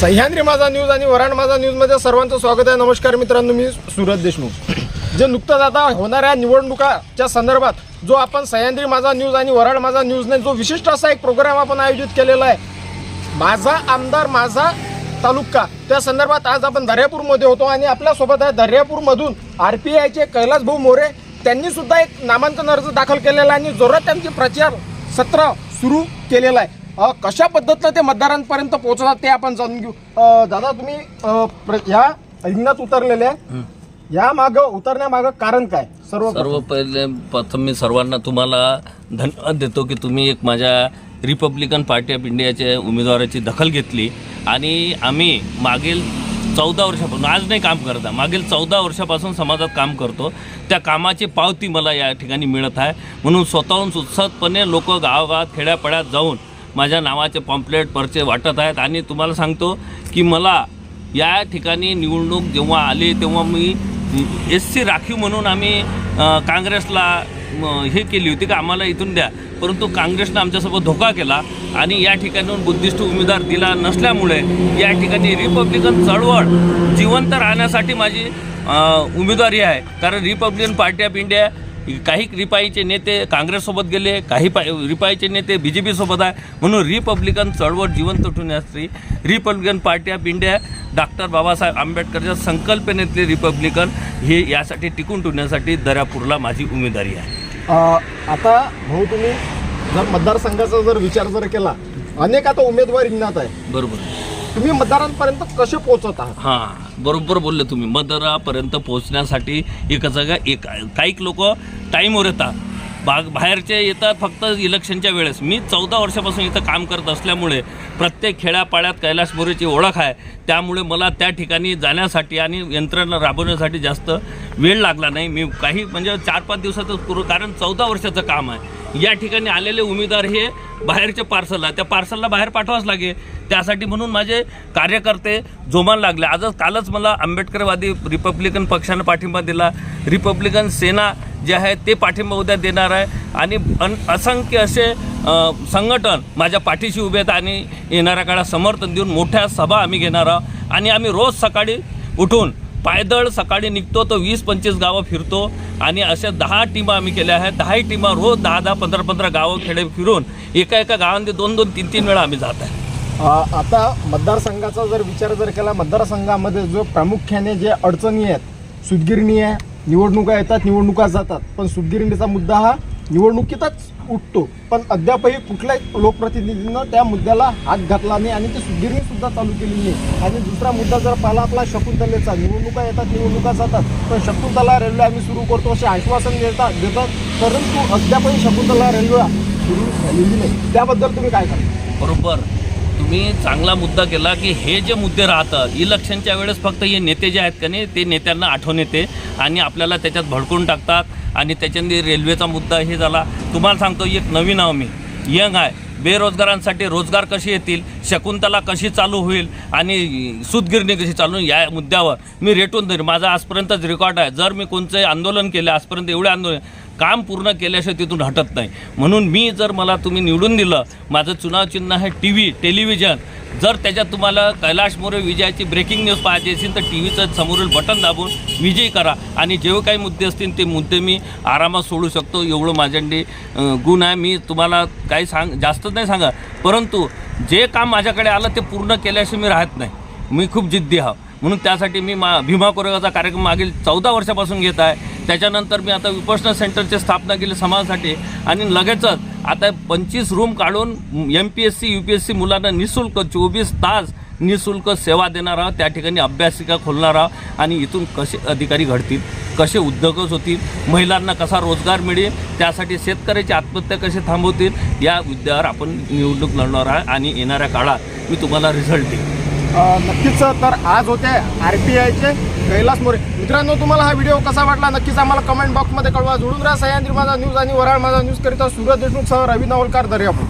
सह्याद्री माझा न्यूज आणि वराड माझा न्यूजमध्ये सर्वांचं स्वागत आहे. नमस्कार मित्रांनो मी सुरज देशमुख. जे नुकतंच आता होणाऱ्या निवडणुकाच्या संदर्भात जो आपण सह्याद्री माझा न्यूज आणि वराड माझा न्यूजने जो विशिष्ट असा एक प्रोग्राम आपण आयोजित केलेला आहे. माझा आमदार माझा तालुका त्या संदर्भात आज आपण दर्यापूरमध्ये होतो आणि आपल्यासोबत आहे दर्यापूरमधून आर पी आयचे कैलास भाऊ मोरे. त्यांनी सुद्धा एक नामांकन अर्ज दाखल केलेला आहे आणि जोरात त्यांची प्रचार सत्र सुरू केलेला आहे. कशा पद्धतीनं ते मतदारांपर्यंत पोहोचतात ते आपण जाणून घेऊ. दादा तुम्ही ह्या रिंगणात उतरलेले आहे. या माग उतरण्यामागं कारण काय? सर्व सर्व पहिले प्रथम मी सर्वांना तुम्हाला धन्यवाद देतो की तुम्ही एक माझ्या रिपब्लिकन पार्टी ऑफ इंडियाच्या उमेदवाराची दखल घेतली. आणि आम्ही मागील चौदा वर्षापासून आज नाही काम करत मागील चौदा वर्षापासून समाजात काम करतो. त्या कामाची पावती मला या ठिकाणी मिळत आहे. म्हणून स्वतःहून उत्साहपणे लोक गावागावात खेड्यापाड्यात जाऊन माझ्या नावाचे पॉम्पलेट पर्चे वाटत आहेत आणि तुम्हाला सांगतो की मला या ठिकाणी निवडणूक जेव्हा आली तेव्हा मी एस सी राखीव म्हणून आम्ही काँग्रेसला हे केली होती का आम्हाला इथून द्या. परंतु काँग्रेसनं आमच्यासोबत धोका केला आणि या ठिकाणाहून बुद्धिस्ट उमेदवार दिला नसल्यामुळे या ठिकाणी रिपब्लिकन चळवळ जिवंत राहण्यासाठी माझी उमेदवारी आहे. कारण रिपब्लिकन पार्टी ऑफ इंडिया काही रिपाईचे नेते काँग्रेससोबत गेले काही पा रिपाईचे नेते बी जे पीसोबत आहे. म्हणून रिपब्लिकन चळवळ जिवंत ठेवण्यासाठी Republican party of India doctor Babasaheb आंबेडकरच्या संकल्पनेतले रिपब्लिकन हे यासाठी टिकून ठेवण्यासाठी दर्यापूरला माझी उमेदवारी आहे. आता भाऊ तुम्ही जर मतदारसंघाचा जर विचार जर केला अनेक आता उमेदवार रिंगणात आहे बरोबर. तुम्ही मतदारांपर्यंत कसे पोहोचत आहात? हां बरोबर बोलले तुम्ही. मदरापर्यंत पोहोचण्यासाठी एक जागा एक काही लोक टाईमवर येतात. बाग बाहेरचे येतात फक्त इलेक्शनच्या वेळेस. मी चौदा वर्षापासून इथं काम करत असल्यामुळे प्रत्येक खेड्यापाड्यात कैलास मोरेची ओळख आहे. त्यामुळे मला त्या ठिकाणी जाण्यासाठी आणि यंत्रणा राबवण्यासाठी जास्त वेळ लागला नाही. मी काही म्हणजे चार पाच दिवसातच पूर्व कारण चौदा वर्षाचं काम आहे. या ठिकाणी आलेले उमेदवार हे बाहेरचे पार्सलला त्या पार्सलला बाहेर पाठवाच लागेल. त्यासाठी म्हणून माझे कार्यकर्ते जोमाला लागले. आजच कालच मला आंबेडकरवादी रिपब्लिकन पक्षानं पाठिंबा दिला. रिपब्लिकन सेना जे आहे ते पाठिंबा उद्या देणार आहे. आणि अन असंख्य असे संघटन माझ्या पाठीशी उभे आहेत आणि येणाऱ्या काळात समर्थन देऊन मोठ्या सभा आम्ही घेणार आहोत. आणि आम्ही रोज सकाळी उठून पायदळ सकाळी निघतो तर वीस पंचवीस गावं फिरतो आणि अशा दहा टीमा आम्ही केल्या आहेत. दहाही टीमा रोज दहा दहा पंधरा पंधरा गावं खेडे फिरून एका एका गावामध्ये दोन दोन तीन तीन वेळा आम्ही जात आहे. आता मतदारसंघाचा जर विचार जर केला मतदारसंघामध्ये जो प्रामुख्याने जे अडचणी आहेत सुदगिरणी आहे निवडणुका येतात निवडणुका जातात पण सुदगिरणीचा मुद्दा हा निवडणुकीतच उठतो. पण अद्यापही कुठल्याही लोकप्रतिनिधीनं त्या मुद्द्याला हात घातला नाही आणि ती सुदगिरणी सुद्धा चालू केली नाही. आणि दुसरा मुद्दा जर पाहिला आपला शकुंतलेचा निवडणुका येतात निवडणुका जातात पण शकुंतला रेल्वे आम्ही सुरू करतो असे आश्वासन देतात देतात. परंतु अद्यापही शकुंतला रेल्वे सुरू झालेली नाही. त्याबद्दल तुम्ही काय सांगा बरोबर. तुम्ही चांगला मुद्दा केला की हे जे मुद्दे राहतात इलेक्शनच्या वेळेस फक्त हे नेते जे आहेत का नाही ते नेत्यांना आठवण येते आणि आपल्याला त्याच्यात भडकून टाकतात. आणि त्याच्यामध्ये रेल्वेचा मुद्दा हे झाला. तुम्हाला सांगतो एक नवीन आहो मी. यंग आहे. बेरोजगारांसाठी रोजगार कसे येतील? शकुंतला कशी चालू होईल? आणि सुतगिरणी कशी चालू या मुद्द्यावर मी रेटून देईन माझा आजपर्यंतच रेकॉर्ड आहे. जर मी कोणतंही आंदोलन केलं आजपर्यंत एवढे आंदोलन काम पूर्ण केल्याशिवाय तिथून हटत नाही. म्हणून मी जर मला तुम्ही निवडून दिलं माझं चुनाव चिन्ह आहे टी व्ही टेलिव्हिजन. जर त्याच्यात तुम्हाला कैलाश मोरे विजयाची ब्रेकिंग न्यूज पाहायची असेल तर टी व्हीचं समोरील बटन दाबून विजयी करा. आणि जेव्हा काही मुद्दे असतील ते मुद्दे मी आरामात सोडू शकतो. एवढं माझ्याकडे गुण आहे. मी तुम्हाला काही सांग जास्तच नाही सांगा. परंतु जे काम माझ्याकडे आलं ते पूर्ण केल्याशिवाय मी राहत नाही. मी खूप जिद्दी आहो. म्हणून त्यासाठी मी मा भीमा कोरेगावचा कार्यक्रम मागील चौदा वर्षापासून घेत आहे. त्याच्यानंतर मी आता विपश्यना सेंटरची स्थापना केली समाजासाठी. आणि लगेचच आता पंचवीस रूम काढून M P S C U P S C मुलांना निशुल्क चोवीस तास निशुल्क सेवा देणार आहोत. त्या ठिकाणी अभ्यासिका खोलणार आहोत. आणि इथून कसे अधिकारी घडतील कसे उद्योगच होतील महिलांना कसा रोजगार मिळेल त्यासाठी शेतकऱ्याची आत्महत्या कशी थांबवतील या मुद्द्यावर आपण निवडणूक लढणार आहे आणि येणाऱ्या काळात मी तुम्हाला रिझल्ट देईन. नक्कीच तर आज होते आर पी आयचे कैलास मोरे. मित्रांनो तुम्हाला हा व्हिडिओ कसा वाटला? नक्कीच आम्हाला कमेंट बॉक्समध्ये कळवा. जोडून राहा. सह्याद्री माझा न्यूज आणि वराळ माझा न्यूज करिता सूरज देशमुख सह रवी नवलकार दर्यापूर.